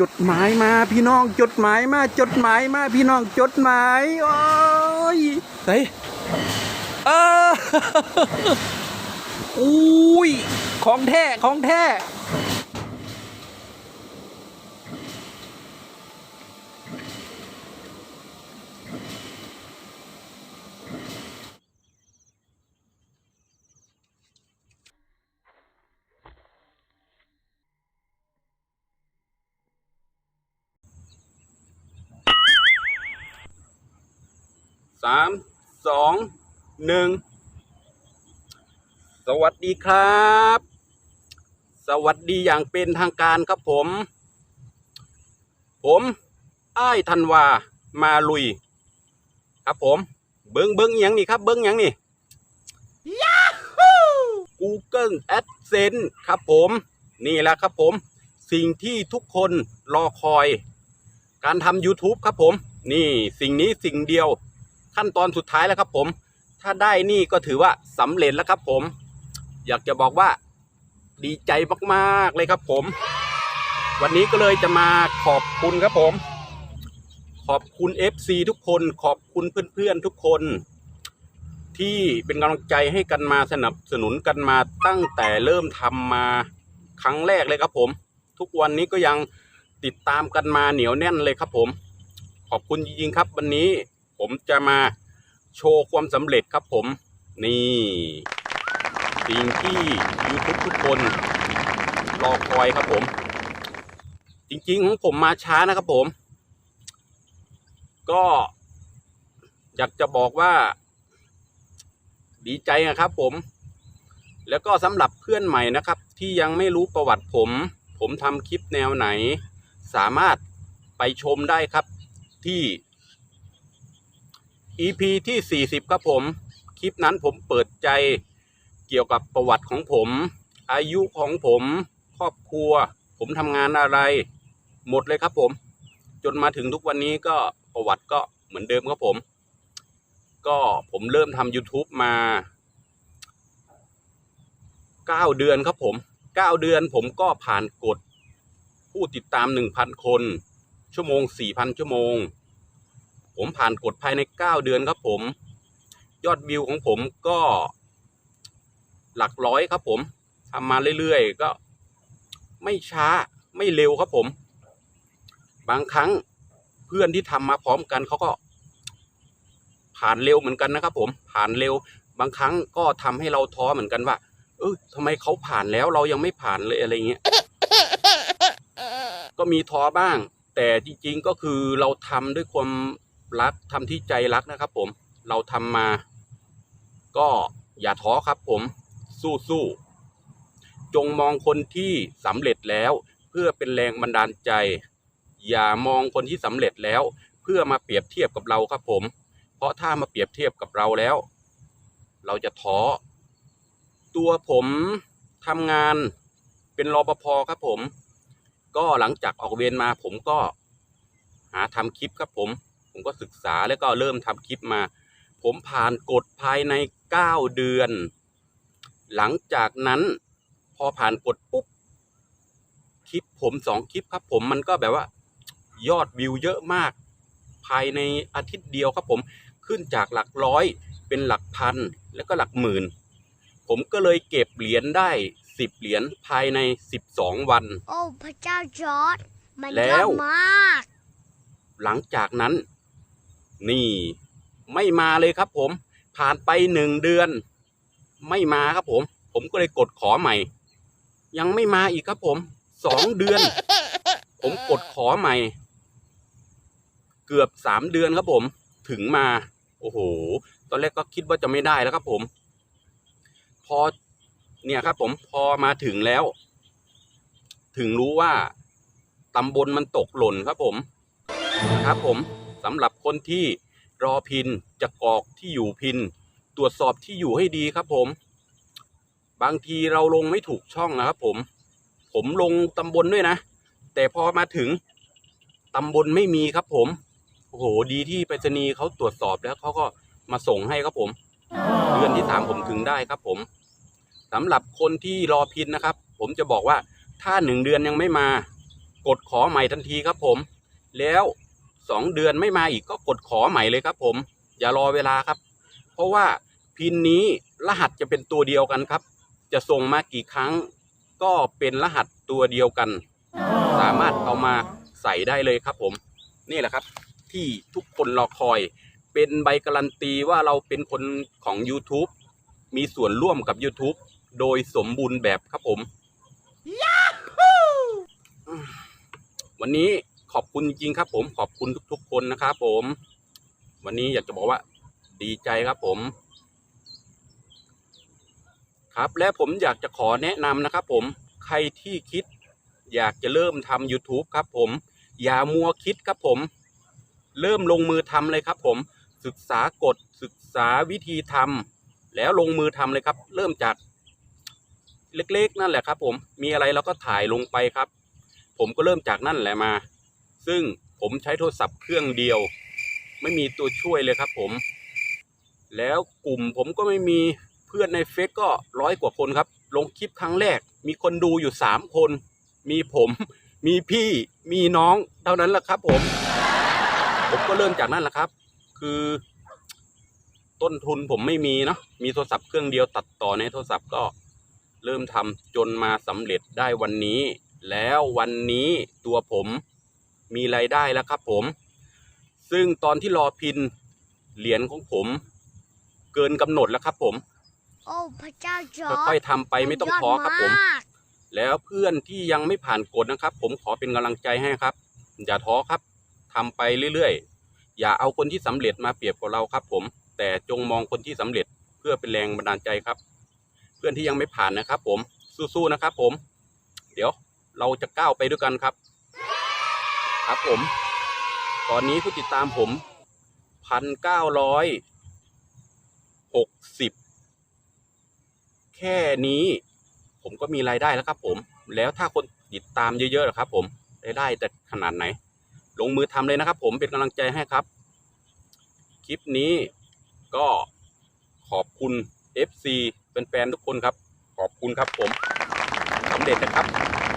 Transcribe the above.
จดหมายมาพี่น้องจดหมายมาจดหมายมาพี่น้องจดหมายโอ้ยเฮ้ยเอออุ้ยของแท้ของแท้ สามสองหนึ่งสวัสดีครับ สวัสดีอย่างเป็นทางการครับผม ผมอ้ายธันวามาลุย ครับผม เบิ้งเบิ้งอหยังนี่ครับเบิ้งอหยังนี่ Google AdSense ครับผม นี่แหละครับผม สิ่งที่ทุกคนรอคอย การทำ YouTube ครับผม นี่สิ่งนี้สิ่งเดียว ขั้นตอนสุดท้ายแล้วครับผม ถ้าได้นี่ก็ถือว่าสำเร็จแล้วครับผม อยากจะบอกว่าดีใจมากๆเลยครับผม วันนี้ก็เลยจะมาขอบคุณครับผม ขอบคุณ FC ทุกคน ขอบคุณเพื่อนๆทุกคน ที่เป็นกำลังใจให้กันมาสนับสนุนกันมาตั้งแต่เริ่มทำมาครั้งแรกเลยครับผม ทุกวันนี้ก็ยังติดตามกันมาเหนียวแน่นเลยครับผม ขอบคุณจริงๆครับวันนี้ ผมจะมาโชว์ความสำเร็จครับผม นี่ สิ่งที่ YouTube ทุกคนรอคอยครับผม จริงๆของผมมาช้านะครับผม ก็อยากจะบอกว่า ดีใจนะครับผม แล้วก็สำหรับเพื่อนใหม่นะครับ ที่ยังไม่รู้ประวัติผม ผมทำคลิปแนวไหน สามารถไปชมได้ครับที่ EP ที่ 40 ครับผม คลิปนั้นผมเปิดใจเกี่ยวกับประวัติของผม อายุของผมครอบครัว ผมทำงานอะไร หมดเลยครับผม จนมาถึงทุกวันนี้ก็ประวัติก็เหมือนเดิมครับผม ก็ผมเริ่มทำ YouTube มา 9 เดือนครับผม 9 เดือนผมก็ผ่านกฎผู้ติดตาม 1,000 คน ชั่วโมง 4,000 ชั่วโมง ผมผ่านกฎภายใน 9 เดือนครับผม ยอดวิวของผมก็ หลักร้อยครับผมทำมาเรื่อยๆ ก็ไม่ช้าไม่เร็วครับผม บางครั้งเพื่อนที่ทำมาพร้อมกันเขาก็ผ่านเร็วเหมือนกันนะครับ ผมผ่านเร็ว บางครั้งก็ทำให้เราท้อเหมือนกันว่า เออทำไมเขาผ่านแล้วเรายังไม่ผ่านเลยอะไรเงี้ยก็มีท้อบ้าง แต่จริง ๆก็คือเราทำด้วยความ รักทำที่ใจรักนะครับผมเราทำมา ก็อย่าท้อครับผมสู้ๆจงมองคนที่สำเร็จแล้ว เพื่อเป็นแรงบันดาลใจ อย่ามองคนที่สำเร็จแล้ว เพื่อมาเปรียบเทียบกับเราครับผม เพราะถ้ามาเปรียบเทียบกับเราแล้ว เราจะท้อตัวผมทำงานเป็นรปภครับผม ก็หลังจากออกเวรมาผมก็หาทำคลิปครับผม ผมก็ศึกษาแล้วก็เริ่มทำคลิปมา ผมผ่านกฎภายใน 9 เดือน หลังจากนั้นพอผ่านกฎปุ๊บคลิปผมสองคลิปครับ ผมมันก็แบบว่า ยอดวิวเยอะมาก ภายในอาทิตย์เดียวครับผมขึ้นจากหลักร้อยเป็นหลักพันแล้วก็หลักหมื่น ผมก็เลยเก็บเหรียญได้สิบเหรียญภายในสิบสองวัน โอ้ พระเจ้าจอร์ดมันแล้เยอะวมาก หลังจากนั้น นี่ไม่มาเลยครับผม ผ่านไปหนึ่งเดือน ไม่มาครับผม ผมก็เลยกดขอใหม่ ยังไม่มาอีกครับผมสองเดือน ผมกดขอใหม่ เกือบสามเดือนครับผม ถึงมา โอ้โห ตอนแรกก็คิดว่าจะไม่ได้แล้วครับผม พอเนี่ยครับ ผมพอมาถึงแล้ว ถึงรู้ว่าตำบลมันตกหล่นครับผม ครับผม สำหรับคนที่รอพินจะกรอกที่อยู่พิน ตรวจสอบที่อยู่ให้ดีครับผม บางทีเราลงไม่ถูกช่องนะครับผม ผมลงตำบลด้วยนะ แต่พอมาถึงตำบลไม่มีครับผม โอ้โห ดีที่ไปรษณีย์เขาตรวจสอบแล้วเขาก็มาส่งให้ครับผม เดือนที่สามผมถึงได้ครับผมสำหรับคนที่รอพินนะครับ ผมจะบอกว่าถ้าหนึ่งเดือนยังไม่มา กดขอใหม่ทันทีครับผม แล้ว สองเดือนไม่มาอีกก็กดขอใหม่เลยครับ ผม อย่ารอเวลาครับ เพราะว่าพินนี้รหัสจะเป็นตัวเดียวกันครับ จะส่งมากี่ครั้ง ก็เป็นรหัสตัวเดียวกัน สามารถเอามาใส่ได้เลยครับ ผม นี่แหละครับ ที่ทุกคนรอคอย เป็นใบการันตีว่าเราเป็นคนของ YouTube มีส่วนร่วมกับ YouTube โดยสมบูรณ์แบบครับผม วันนี้ ขอบคุณจริงครับ ผมขอบคุณทุก ๆ คนนะครับ ผม วันนี้อยากจะบอกว่า ดีใจครับผม ครับและผมอยากจะขอแนะนำนะครับ ผมใครที่คิด อยากจะเริ่มทำ YouTube ครับ ผม อย่ามัวคิดครับผม เริ่มลงมือทำเลยครับ ผม ศึกษากฎศึกษาวิธีทำแล้วลงมือทำเลยครับ เริ่มจากเล็กๆ นั่นแหละครับ ผมมีอะไรเราก็ถ่ายลงไปครับ ผมก็เริ่มจากนั่นแหละมา ซึ่งผมใช้โทรศัพท์เครื่องเดียว ไม่มีตัวช่วยเลยครับผม แล้วกลุ่มผมก็ไม่มีเพื่อนในเฟซก็ร้อยกว่าคนครับ ลงคลิปครั้งแรก มีคนดูอยู่สามคน มีผมมีพี่มีน้องเท่านั้นแหละครับ ผม ผมก็เริ่มจากนั่นแหละครับ คือ ต้นทุนผมไม่มีเนาะมีโทรศัพท์เครื่องเดียวตัดต่อในโทรศัพท์ก็ เริ่มทำจนมาสำเร็จได้วันนี้ แล้ววันนี้ตัวผม มีรายได้แล้วครับผม ซึ่งตอนที่รอพินเหรียญของผม เกินกำหนดแล้วครับผม โอ้พระเจ้าจอร์ค่อยดๆทำไปไม่ต้องท้อครับผมยดากแล้วเพื่อนที่ยังไม่ผ่านกฎนะครับ ผมขอเป็นกำลังใจให้ครับ อย่าท้อครับทำไปเรื่อยๆ อย่าเอาคนที่สำเร็จมาเปรียบกับเราครับ ผม แต่จงมองคนที่สำเร็จเพื่อเป็นแรงบันดาลใจครับ เพื่อนที่ยังไม่ผ่านนะครับ ผมสู้ๆนะครับ ผม เดี๋ยวเราจะก้าวไปด้วยกันครับ ครับผม ตอนนี้ผู้ติดตามผมพันเก้าร้อยหกสิบแค่นี้ผมก็มีรายได้แล้วครับผม แล้วถ้าคนติดตามเยอะๆนะครับผมรายได้จะขนาดไหน ลงมือทำเลยนะครับผมเป็นกำลังใจให้ครับ คลิปนี้ก็ขอบคุณ FC เป็นแฟนทุกคนครับ ขอบคุณครับผมสำเร็จนะครับ